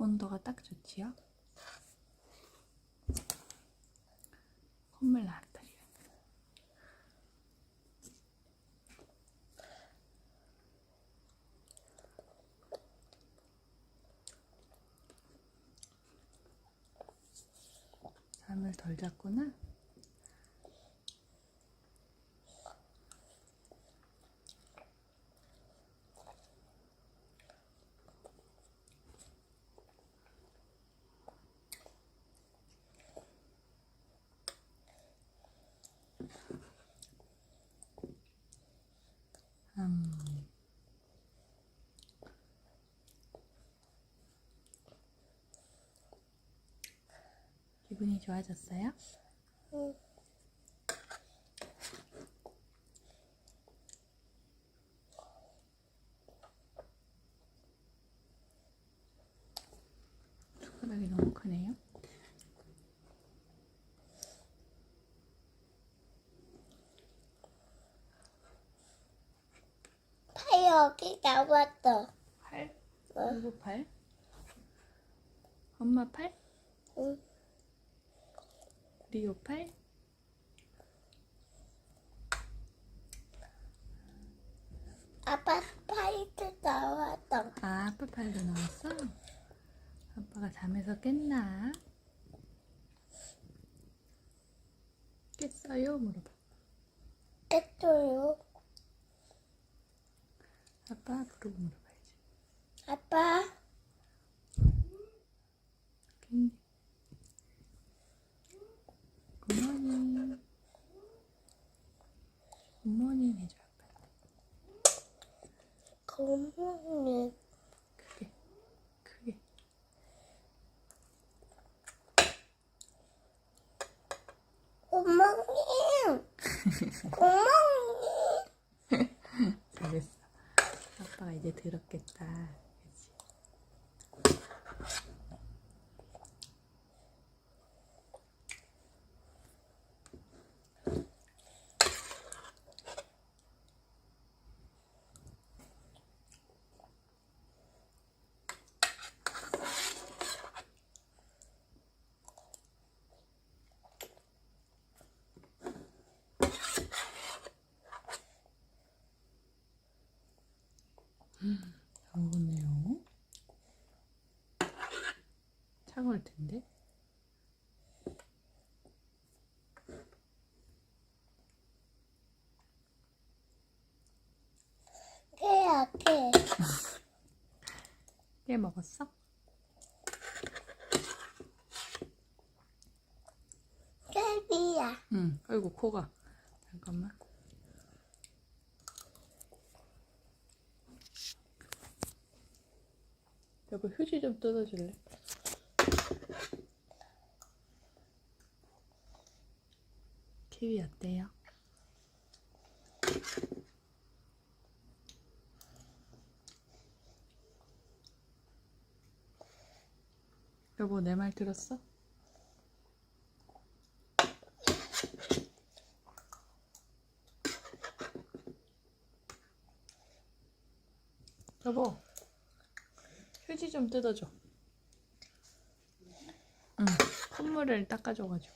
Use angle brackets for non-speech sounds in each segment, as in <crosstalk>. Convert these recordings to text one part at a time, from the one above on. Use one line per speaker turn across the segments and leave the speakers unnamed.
온도가 딱 좋지요? 콧물 나왔다. 잠을 덜 잤구나. 기분이 좋아졌어요?
응.
손가락이 너무 크네요.
팔 여기 나왔어.
팔?
어?
누구 팔? 엄마 팔?
응.
리오 팔?
아빠 팔도 나왔어.
아, 아빠 팔도 나왔어? 아빠가 잠에서 깼나? 깼어요? 물어봐.
깼어요.
아빠 부르고 물어봐야지.
아빠,
깼니? 굿모닝. 굿모닝 해줘, 아빠.
고모님.
크게, 크게.
고모님. 고모님. <laughs>
잘했어. 아빠가 이제 들었겠다. 먹었네요. 차가울 텐데.
깨야 깨.
깨 먹었어?
깨비야.
응. 아이고 코가. 잠깐만. 여보 휴지 좀 뜯어줄래? 키위 어때요? 여보 내 말 들었어? 여보 휴지 좀 뜯어줘. 응 콧물을 닦아줘가지고.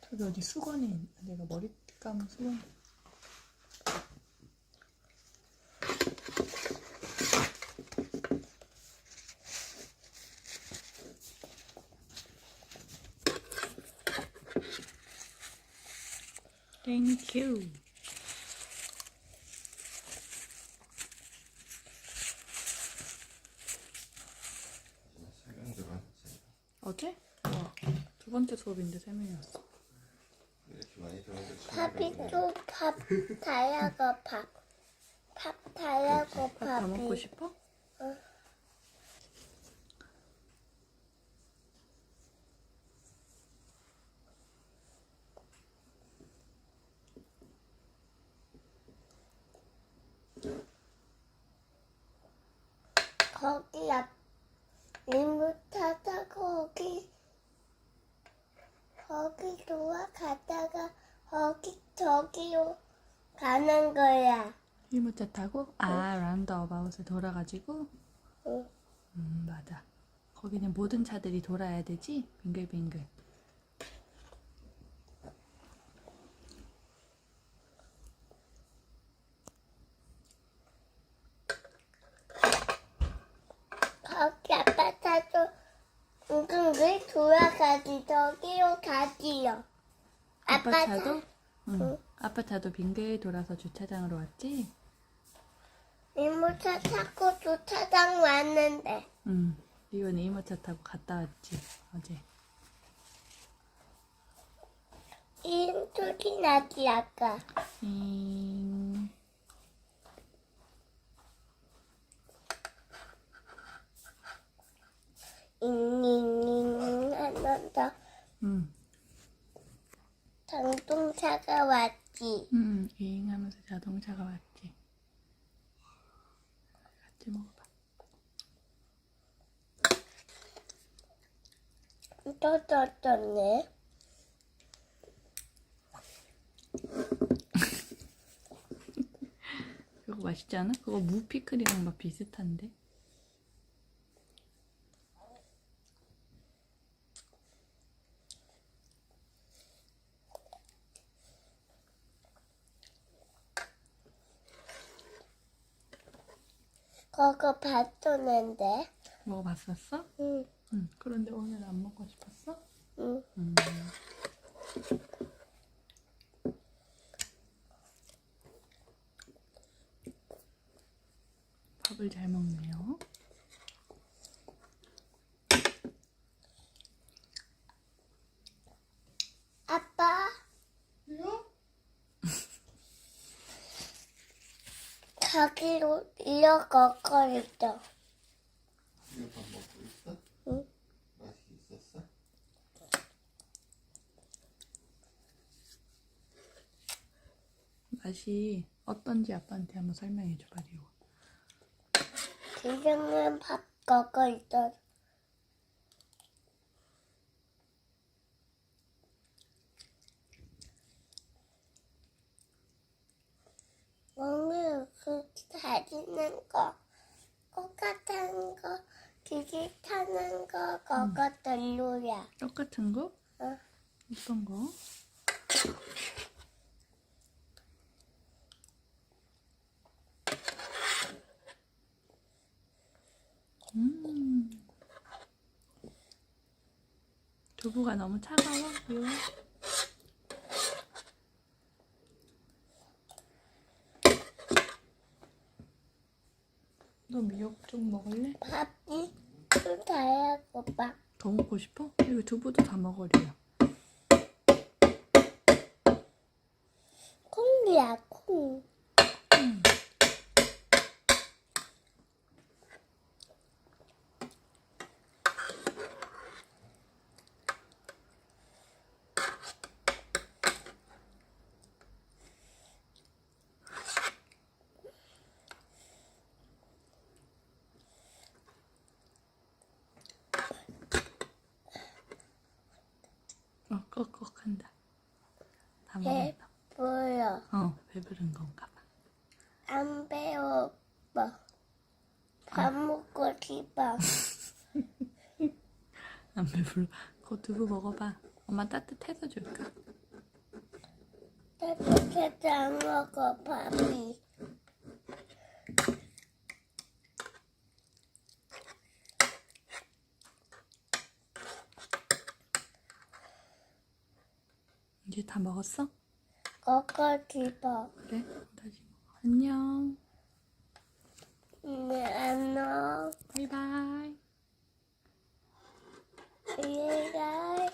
저기 어디 수건이 있- 내가 머리 감은 수건 땡큐. 어제? 어, 두 번째 수업인데 세 명이 왔어
이렇게 많이 들어오니까
밥이 또 밥 달라고 밥. 밥 달라고
밥 다 먹고. 싶어?
거기 앞 이모 타다 거기 거기 돌아가다가 거기 저기로 가는 거야.
유모차 타고? 아, 라운드어바웃을 돌아가지고?
응.
음, 맞아. 거기는 모든 차들이 돌아야 되지? 빙글빙글.
거기 아빠 차도 웅글웅글 돌아가지 저기로 가지요.
아빠
아빠
차도? 응.
응.
아빠 차도 빙글 돌아서 주차장으로 왔지?
이모차 타고 주차장 왔는데
응. 이건 이모차 타고 갔다 왔지, 어제.
이 소리 나지 아까.
잉.
잉잉잉 하면서
응.
전동차가 왔지.
응. 잉 하면서 자동차가 왔지. 같이 먹어봐.
떠떠떠네. <laughs>
그거 맛있지 않아? 그거 무 피클이랑 맛 비슷한데?
그거 봤었는데.
먹어봤었어?
응,
응. 그런데 오늘 안 먹고 싶었어?
응.
음. 밥을 잘 먹네요.
아빠. 저기로 이어가 거리죠.
이거 밥 먹고 있어?
응.
맛이 있었어?
맛이 어떤지 아빠한테 한번 설명해 줘봐, 리오.
지금은 밥 먹고 있어. 오늘 그 다니는 거, 똑같은 거, 기계 타는 거, 그거 별로야.
똑같은 거?
어.
어떤 거? 음. 두부가 너무 차가워, 리오. 너 미역 좀 먹을래?
밥이 좀 다야고 밥.
더 먹고 싶어? 이거 두부도 다리오.
콩이야, 콩.
어, 꺽꺽한다.
다배
먹었다.
보여.
어, 배부른 건가 봐.
안 배워. 뭐. 밥 먹고 싶어. <laughs>
안 배불러. 그거 두부 먹어봐. 엄마 따뜻해서 줄까?
따뜻해서 안 먹어, 밥이.
다 먹었어?
먹고 싶어.
그래, 다시 먹어. 안녕.
네, 안녕.
바이바이.
얘가